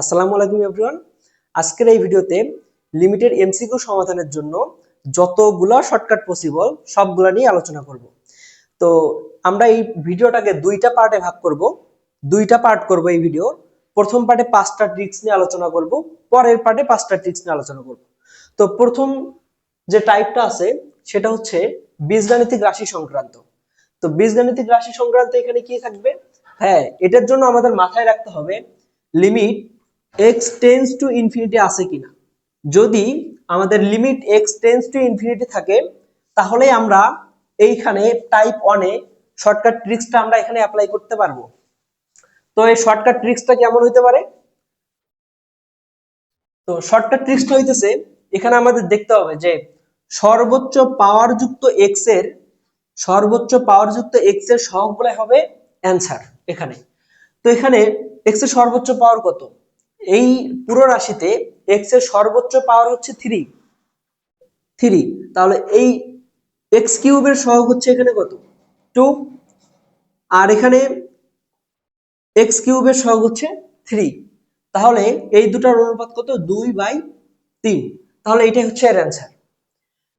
আসসালামু আলাইকুম এভরিওয়ান। আজকের এই ভিডিওতে লিমিটেড এমসিকিউ সমাধানের জন্য যতগুলা শর্টকাট পসিবল সবগুলা নিয়ে আলোচনা করব। তো আমরা এই ভিডিওটাকে দুইটা পার্টে ভাগ করব। দুইটা পার্ট করব এই ভিডিওর প্রথম পার্টে পাঁচটা ট্রিক্স নিয়ে আলোচনা করব। পরের পার্টে পাঁচটা ট্রিক্স নিয়ে আলোচনা করব। তো প্রথম যে টাইপটা আছে, সেটা হচ্ছে বীজগাণিতিক রাশি সংক্রান্ত। তো বীজগাণিতিক রাশি সংক্রান্ত এখানে কি থাকবে? হ্যাঁ এটার জন্য আমাদের মাথায় রাখতে হবে limit x tends to infinity আছে কিনা? যদি আমাদের limit x tends to infinity থাকে, তাহলে আমরা এইখানে টাইপ ওয়ানে শর্টকাট ট্রিক্সটা আমরা এখানে অ্যাপ্লাই করতে পারব। তো এই শর্টকাট ট্রিক্সটা কেমন হইতে পারে? তো শর্টকাট ট্রিক্সটা হইতেছে, এখানে আমাদের দেখতে হবে যে সর্বোচ্চ পাওয়ার যুক্ত এক্সের, সর্বোচ্চ পাওয়ার যুক্ত এক্সের সহগগুলো হবে অ্যান্সার এখানে। তো এখানে এক্সের সর্বোচ্চ পাওয়ার কত? এই পুরো রাশিতে এক্সের সর্বোচ্চ পাওয়ার হচ্ছে থ্রি থ্রি তাহলে এই এক্স কিউবের সহগ হচ্ছে এখানে কত? টু আর এখানে এক্স কিউবের সহগ হচ্ছে থ্রি তাহলে এই দুটার অনুপাত কত? দুই বাই তিন। তাহলে এটাই হচ্ছে এর অ্যান্সার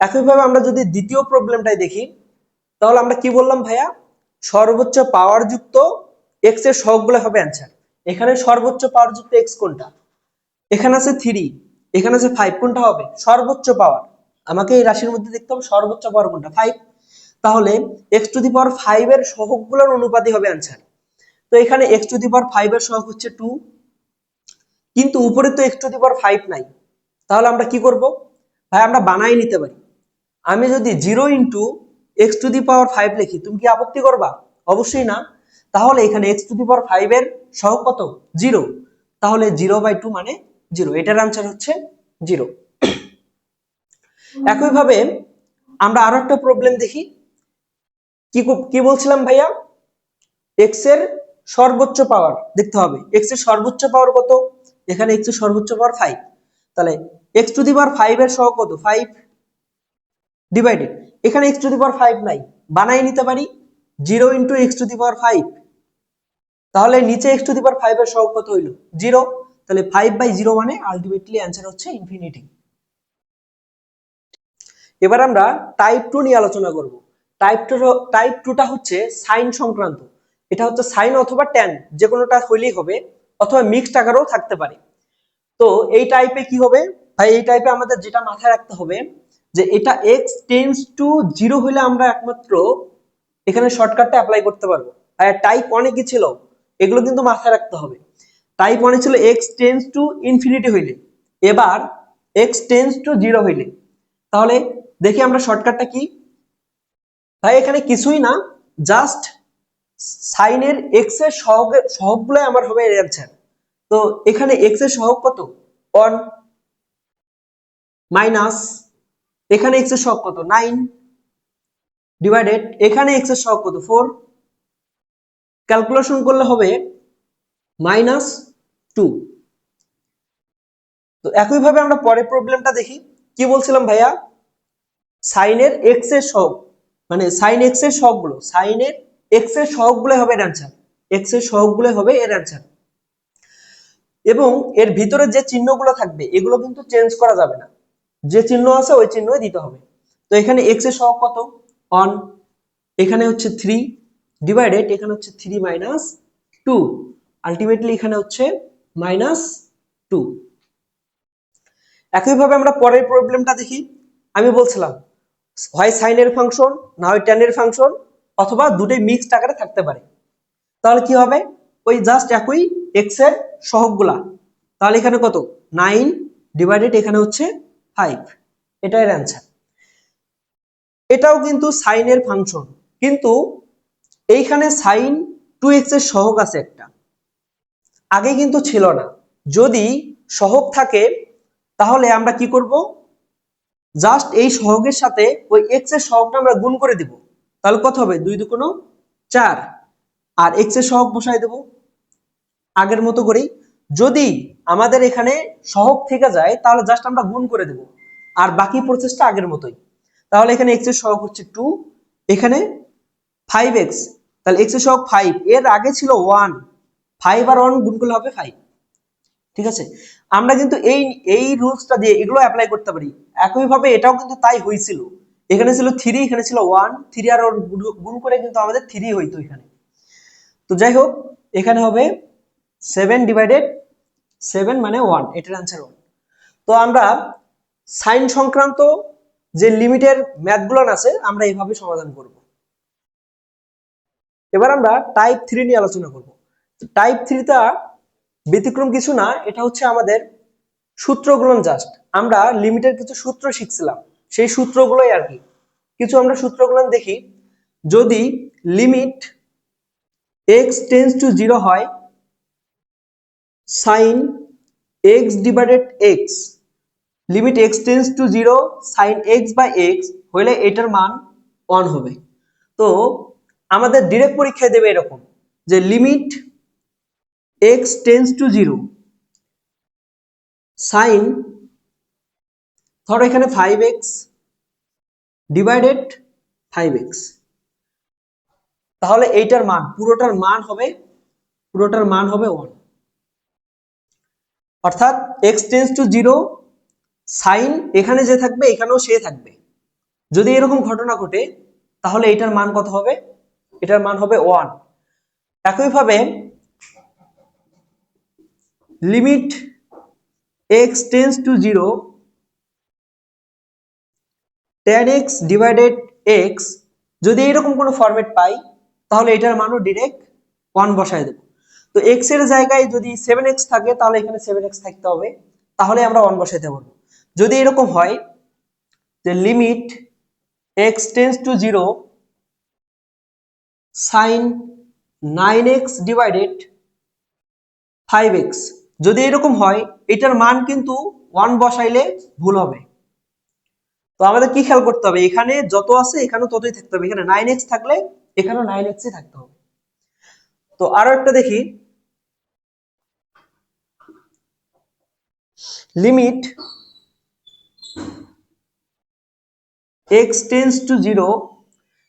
একইভাবে আমরা যদি দ্বিতীয় প্রবলেমটাই দেখি, তাহলে আমরা কি বললাম ভাইয়া? সর্বোচ্চ পাওয়ার যুক্ত এক্সের সহগগুলো হবে অ্যান্সার এখানে সর্বোচ্চ পাওয়ার যুক্ত এক্স কোনটা? এখানে আছে থ্রি এখানে আছে ফাইভ কোনটা হবে? সর্বোচ্চ পাওয়ার আমাকে এই রাশির মধ্যে দেখতে হবে সর্বোচ্চ পাওয়ার কোনটা? ফাইভ তাহলে x to the power five এর সহগগুলোর অনুপাতই হবে অ্যান্সার তো এখানে x to the power five এর সহগ হচ্ছে টু কিন্তু উপরে তো x to the power five নাই। তাহলে আমরা কি করব? ভাই, আমরা বানাই নিতে পারি। আমি যদি zero into x to the power five লিখি, তুমি কি আপত্তি করবা? অবশ্যই না। তাহলে এখানে x to the power five এর সহগ কত? জিরো তাহলে জিরো বাই টু মানে জিরো এটার আনসার হচ্ছে জিরো একইভাবে আমরা আরও একটা প্রবলেম দেখি। কি কি বলছিলাম ভাইয়া? এক্সের সর্বোচ্চ পাওয়ার দেখতে হবে। এক্সের সর্বোচ্চ পাওয়ার কত? এখানে এক্সের সর্বোচ্চ পাওয়ার ফাইভ তাহলে x to the power five এর সহগ কত? ফাইভ ডিভাইডেড এখানে x to the power five নাই। বানাই নিতে পারি। Zero into x to the power five তাহলে নিচে x to the power five এর সহগ কত হইল? জিরো। তাহলে ফাইভ বাই জিরো মানে আলটিমেটলি অ্যান্সার হচ্ছে ইনফিনিটি এবার আমরা টাইপ টু নিয়ে আলোচনা করব। টাইপ টু টাইপ টুটা হচ্ছে সাইন সংক্রান্ত। এটা হচ্ছে সাইন অথবা ট্যান যে কোনোটা হইলেই হবে, অথবা মিক্সড আকারেও থাকতে পারে। তো এই টাইপে কি হবে? ভাই, এই টাইপে আমাদের যেটা মাথায় রাখতে হবে, যে এটা এক্স টেন্স টু জিরো হইলে আমরা একমাত্র এখানে শর্টকাটটা অ্যাপ্লাই করতে পারব। আর টাইপ অনেক ছিল? এগুলো কিন্তু মাথায় রাখতে হবে। টাইপ অনেক ছিল এক্স টেন্স টু ইনফিনিটি হইলে। এবার এক্স টেন্স টু জিরো হইলে। তাহলে দেখি আমরা শর্টকাটটা কি? ভাই, এখানে কিছুই না জাস্ট সাইনের এক্সের সহগের সহগগুলো আমার হবে অ্যান্সার তো এখানে এক্সের সহগ কত? ওয়ান মাইনাস এখানে এক্সের সহগ কত? নাইন ডিভাইডেড এখানে এক্সের সহগ কত? ফোর ক্যালকুলেশন করলে হবে মাইনাস টু তো একইভাবে আমরা পরের প্রবলেমটা দেখি। কি বলছিলাম ভাইয়া? সাইনের এক্সের সহগ মানে সাইন এক্সের সহগগুলো সাইনের এক্সের সহগগুলো হবে এর অ্যান্সার এক্সের সহগগুলো হবে এর অ্যান্সার এবং এর ভিতরে যে চিহ্নগুলো থাকবে, এগুলো কিন্তু চেঞ্জ করা যাবে না। যে চিহ্ন আছে ওই চিহ্নই দিতে হবে। তো এখানে এক্সের সহগ কত? অন এখানে হচ্ছে থ্রি ডিভাইডেড এখানে হচ্ছে থ্রি মাইনাস টু আলটিমেটলি এখানে হচ্ছে মাইনাস টু একইভাবে আমরা পরের প্রবলেমটা দেখি। আমি বলছিলাম, হয় সাইনের ফাংশন না হয় টেনের ফাংশন অথবা দুটোই মিক্সড আকারে থাকতে পারে। তাহলে কি হবে? ওই জাস্ট একই এক্সের তাহলে এখানে কত? নাইন ডিভাইডেড এখানে হচ্ছে ফাইভ এটাই অ্যান্সার এটাও কিন্তু সাইনের ফাংশন। কিন্তু এইখানে সাইন টু এক্সের সহগ আছে একটা। আগে কিন্তু ছিল না। যদি সহগ থাকে, তাহলে আমরা কি করব? জাস্ট এই সহগের সাথে ওই এক্সের সহগটা আমরা গুণ করে দিব। তাহলে কত হবে? দুই দুকোনো চার। আর এক্সের সহগ বসাই দেব। আগের মতো করেই। যদি আমাদের এখানে সহগ থেকে যায়, তাহলে জাস্ট আমরা গুণ করে দেব। আর বাকি প্রসেসটা আগের মতোই। তাহলে এখানে এক্সের সহগ হচ্ছে টু এখানে ফাইভ এক্স তাহলে এক্সের সহগ ফাইভ এর আগে ছিল ওয়ান ফাইভ আর ওয়ান গুণ করলে হবে ফাইভ ঠিক আছে? আমরা কিন্তু এই এই রুলসটা দিয়ে এগুলো অ্যাপ্লাই করতে পারি। একইভাবে এটাও কিন্তু তাই হয়েছিল। এখানে ছিল থ্রি এখানে ছিল ওয়ান থ্রি আর ওর গুণ- করে কিন্তু আমাদের থ্রি হইতো এখানে। তো যাই হোক, এখানে হবে সেভেন ডিভাইডেড সেভেন মানে ওয়ান এটার অ্যান্সার ওয়ান তো আমরা সাইন সংক্রান্ত যে লিমিটের ম্যাথগুলো আছে, আমরা এইভাবে সমাধান করব। এবার আমরা টাইপ থ্রি নিয়ে আলোচনা করব। টাইপ থ্রিটা ব্যতিক্রম কিছু না, এটা হচ্ছে আমাদের সূত্রগুলো জাস্ট আমরা লিমিটের কিছু সূত্র শিখছিলাম। সেই সূত্রগুলোই আর কি। কিছু আমরা সূত্রগুলো দেখি। যদি limit x tends to zero হয় sine x divided x limit x tends to zero sine x by x হইলে এটার মান ওয়ান হবে। তো আমাদের ডিরেক্ট পরীক্ষায় দেবে এরকম, যে limit x tends to zero sine ধরো এখানে five x divided five x তাহলে এইটার মান, পুরোটার মান হবে, পুরোটার মান হবে ওয়ান অর্থাৎ x tends to zero sine এখানে যে থাকবে, এখানেও সে থাকবে। যদি এরকম ঘটনা ঘটে, তাহলে এটার মান কত হবে? এটার মান হবে ওয়ান। একইভাবে limit x tends to zero ten x divided x যদি এরকম কোনো ফরম্যাট পাই, তাহলে এটার মানও ডিরেক্ট ওয়ান বসায় দেবো। তো এক্সের জায়গায় যদি সেভেন এক্স থাকে, তাহলে এখানে সেভেন এক্স থাকতে হবে। তাহলে আমরা ওয়ান বসাইতে পারব যদি এরকম হয়, যে limit x tends to zero sine nine x divided five x যদি এরকম হয়, এটার মান কিন্তু ওয়ান বসাইলে ভুল হবে। তো আমাদের কি খেয়াল করতে হবে? এখানে যত আছে, এখানেও ততই থাকতে হবে। এখানে নাইন এক্স থাকলে, এখানেও নাইন এক্সই থাকতে হবে। তো আরও একটা দেখি। Limit x tends to zero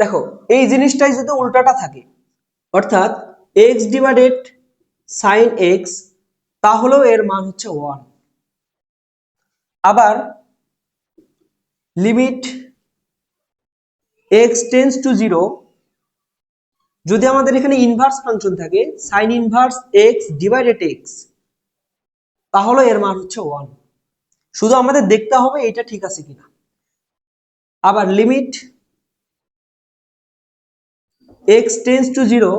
দেখো, এই জিনিসটাই যদি উল্টাটা থাকে, অর্থাৎ এক্স ডিভাইডেড সাইন এক্স তাহলেও এর মান হচ্ছে ওয়ান আবার limit x tends to zero যদি আমাদের এখানে ইনভার্স ফাংশন থাকে sine inverse x divided x তাহলে এর মান হচ্ছে ওয়ান শুধু আমাদের দেখতে হবে এটা ঠিক আছে কিনা। আবার limit x tends to zero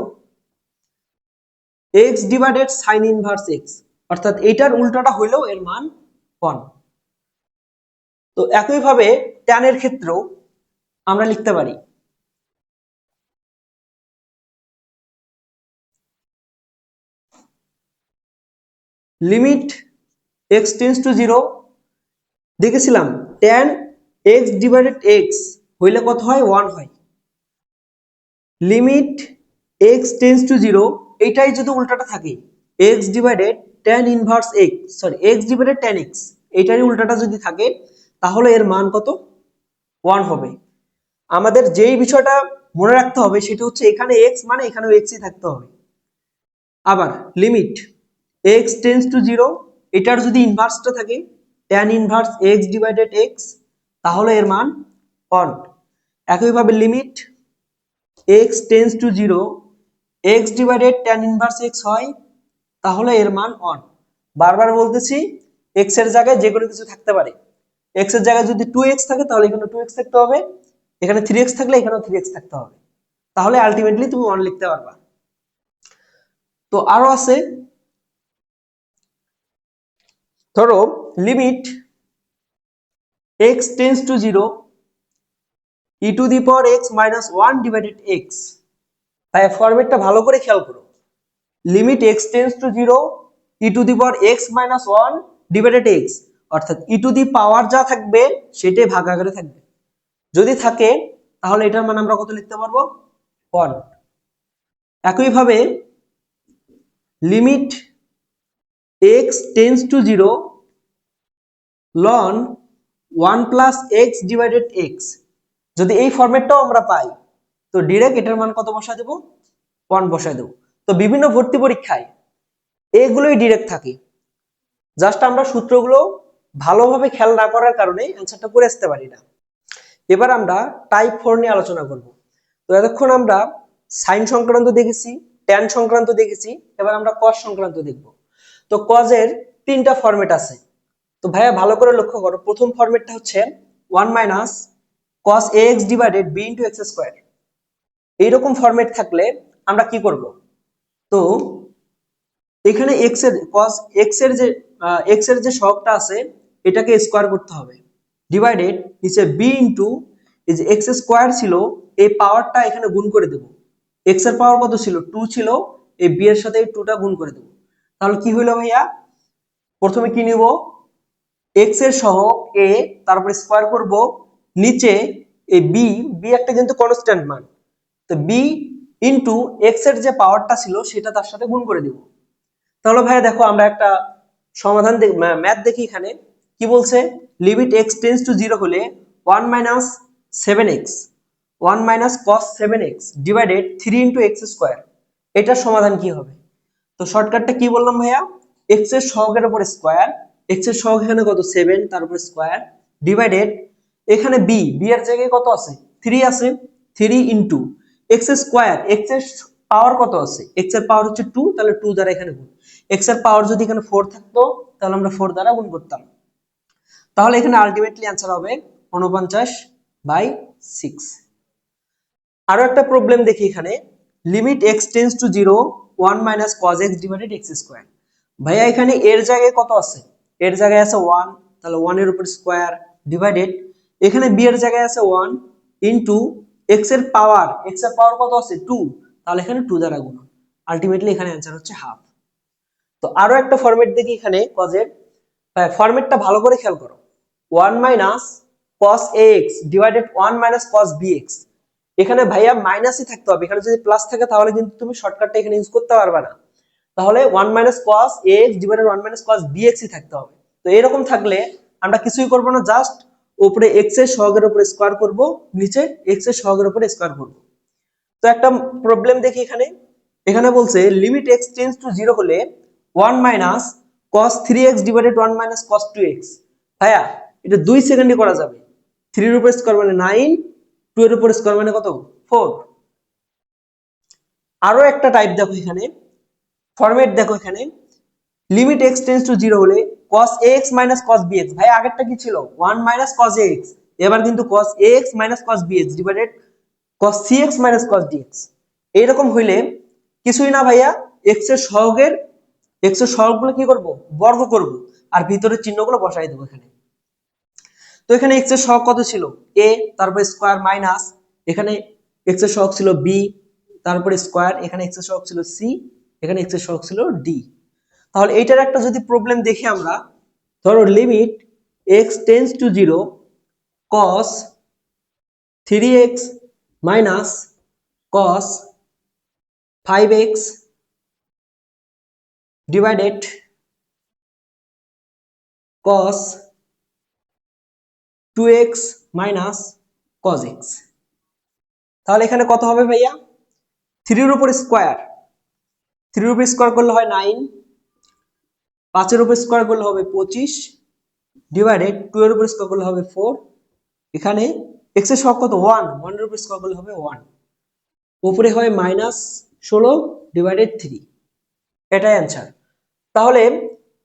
x divided sine inverse x অর্থাৎ এইটার উল্টাটা হইলেও এর মান ওয়ান তো একইভাবে ট্যানের ক্ষেত্রেও আমরা লিখতে পারি limit x tends to zero দেখেছিলাম ট্যান এক্স ডিভাইডেড এক্স হইলে কত হয়? ওয়ান হয়। Limit x tends to zero এইটাই যদি উল্টাটা থাকে x divided tan inverse x sorry x divided tan x এইটারই উল্টাটা যদি থাকে, তাহলে এর মান কত? ওয়ান হবে। আমাদের যেই বিষয়টা মনে রাখতে হবে, সেটা হচ্ছে এখানে এক্স মানে এখানেও এক্সই থাকতে হবে। আবার limit x tends to zero এটার যদি ইনভার্সটা থাকে tan inverse x divided x তাহলে এর মান ওয়ান একইভাবে limit x tends to zero x divided tan inverse x হয়, তাহলে এর মান ওয়ান বারবার বলতেছি এক্সের জায়গায় যে কোনো কিছু থাকতে পারে। এক্সের জায়গায় যদি টু এক্স থাকে, তাহলে এখানে টু এক্স থাকতে হবে। এখানে থ্রি এক্স থাকলে এখানেও থ্রি এক্স থাকতে হবে। তাহলে আলটিমেটলি তুমি ওয়ান লিখতে পারবা। তো আরও আছে। ধরো limit x tends to zero e to the power x minus one divided x তাই ফরম্যাটটা ভালো করে খেয়াল করো। Limit x tends to zero e to the power x minus one divided x অর্থাৎ ই টু দি পাওয়ার যা থাকবে, সেটাই ভাগ আকারে থাকবে। যদি থাকে, তাহলে এটার মান আমরা কত লিখতে পারব? ওয়ান একইভাবে limit x tends to zero ln one plus x divided x যদি এই ফরম্যাটটাও আমরা পাই, তো ডিরেক্ট এটার মান কত বসা দেবো? ওয়ান বসায় দেবো। তো বিভিন্ন ভর্তি পরীক্ষায় এগুলোই ডিরেক্ট থাকে। জাস্ট আমরা সূত্রগুলো ভালোভাবে খেয়াল না করার কারণে অ্যান্সারটা করে আসতে পারি না। এবার আমরা টাইপ ফোর নিয়ে আলোচনা করব। তো এতক্ষণ আমরা সাইন সংক্রান্ত দেখেছি ট্যান সংক্রান্ত দেখেছি, এবার আমরা কস সংক্রান্ত দেখব। তো কজের তিনটা ফরম্যাট আছে। তো ভাইয়া ভালো করে লক্ষ্য করো, প্রথম ফরম্যাটটা হচ্ছে one minus cos a x divided b into x square এইরকম ফরম্যাট থাকলে আমরা কি করব? তো এখানে এক্সের কস এক্সের যে এক্সের যে সহগটা আছে, এটাকে স্কোয়ার করতে হবে। ডিভাইডেড নিচে বি ইন্টু এই যে এক্স স্কোয়ার ছিল, এই পাওয়ারটা এখানে গুণ করে দেব। এক্সের পাওয়ার কত ছিল? টু ছিল, এই বি এর সাথে এই টুটা গুণ করে দেব। তাহলে কি হইল ভাইয়া? প্রথমে কি নিব? এক্সের সহগ এ তারপরে স্কোয়ার করব, নিচে এই বি বি একটা কিন্তু কনস্ট্যান্ট মান। তো বি ইন্টু এক্সের যে পাওয়ারটা ছিল, সেটা তার সাথে গুণ করে দিব। তাহলে ভাইয়া দেখো, আমরা একটা সমাধান ম্যাথ দেখি এখানে। কি বলছে? Limit x tends to zero হলে one minus seven x one minus cos seven x divided three into x square এটার সমাধান কি হবে? তো শর্টকাটটা কি বললাম ভাইয়া? এক্সের সহগের উপর স্কোয়ার এক্সের সহগ এখানে কত? সেভেন তার উপর স্কোয়ার ডিভাইডেড এখানে বি বি এর জায়গায় কত আছে? থ্রি আছে থ্রি ইন্টু এক্স স্কোয়ার এক্সের পাওয়ার কত আছে? এক্সের পাওয়ার হচ্ছে টু তাহলে টু দ্বারা এখানে গুণ। এক্সের পাওয়ার যদি এখানে ফোর থাকতো, তাহলে আমরা ফোর দ্বারা গুণ করতাম। তাহলে এখানে আলটিমেটলি অ্যান্সার হবে উনপঞ্চাশ বাই সিক্স আরও একটা প্রবলেম দেখি এখানে। Limit x tends to zero one minus cos x divided x square ভাইয়া, এখানে এর জায়গায় কত আছে? এর জায়গায় আছে ওয়ান তাহলে ওয়ানের উপর স্কোয়ার ডিভাইডেড এখানে বি এর জায়গায় আছে ওয়ান ইন্টু এক্সের পাওয়ার এক্সের পাওয়ার কত আছে? টু তাহলে এখানে টু দ্বারা গুণ আলটিমেটলি এখানে অ্যান্সার হচ্ছে হাফ তো আরও একটা ফরম্যাট দেখি এখানে কজের ফরম্যাটটা ভালো করে খেয়াল করো। One minus cos x divided one minus cos b x এখানে ভাইয়া মাইনাসই থাকতে হবে। এখানে যদি প্লাস থাকে তাহলে কিন্তু তুমি শর্টকাটটা এখানে ইউজ করতে পারবে না। তাহলে one minus cos x divided one minus cos b এক্সই থাকতে হবে। তো এরকম থাকলে আমরা কিছুই করব না জাস্ট উপরে এক্সের সহগের উপরে স্কোয়ার করব, নিচে এক্সের সহগের উপরে স্কোয়ার করব। তো একটা প্রবলেম দেখি এখানে। এখানে বলছে limit x tends to zero হলে one minus cos three x divided one minus cos two x ভাইয়া, এটা দুই সেকেন্ডে করা যাবে। থ্রির উপরে স্কোয়ার মানে নাইন টু এর উপর স্কোয়ার মানে কত? ফোর আরও একটা টাইপ দেখো এখানে। ফরম্যাট দেখো এখানে। Limit x tends to zero হলে cos x minus cos bx ভাই, আগেরটা কি ছিল? ওয়ান মাইনাস cos এক্স এবার কিন্তু cos x minus cos bx divided cos c x minus cos d x এইরকম হইলে কিছুই না ভাইয়া, x এর সহগের, x এর সহগগুলো কি করব? বর্গ করব। আর ভিতরের চিহ্নগুলো বসাই দেবো এখানে। তো এখানে x এর সহগ কত ছিল? a, তারপর স্কয়ার মাইনাস এখানে x এর সহগ ছিল b, তারপরে স্কয়ার এখানে x এর সহগ ছিল c এখানে x এর সহগ ছিল ডি তাহলে এইটার একটা যদি প্রবলেম দেখি আমরা, ধরো limit x tends to zero cos three x minus cos five x divided cos two x minus cos x তাহলে এখানে কত হবে ভাইয়া? থ্রির উপর স্কোয়ার থ্রির উপর স্কোয়ার করলে হয় নাইন পাঁচের উপর স্কোয়ার করলে হবে পঁচিশ ডিভাইডেড টু এর উপর স্কোয়ার করলে হবে ফোর এখানে এক্সের সব কত? ওয়ান ওয়ানের উপর স্কোয়ার করলে হবে ওয়ান উপরে হয় মাইনাস ষোলো ডিভাইডেড থ্রি এটাই অ্যান্সার তাহলে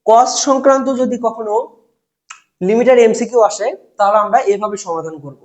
কস সংক্রান্ত যদি কখনো লিমিটেড এমসিকিউ আসে, তাহলে আমরা এভাবে সমাধান করব।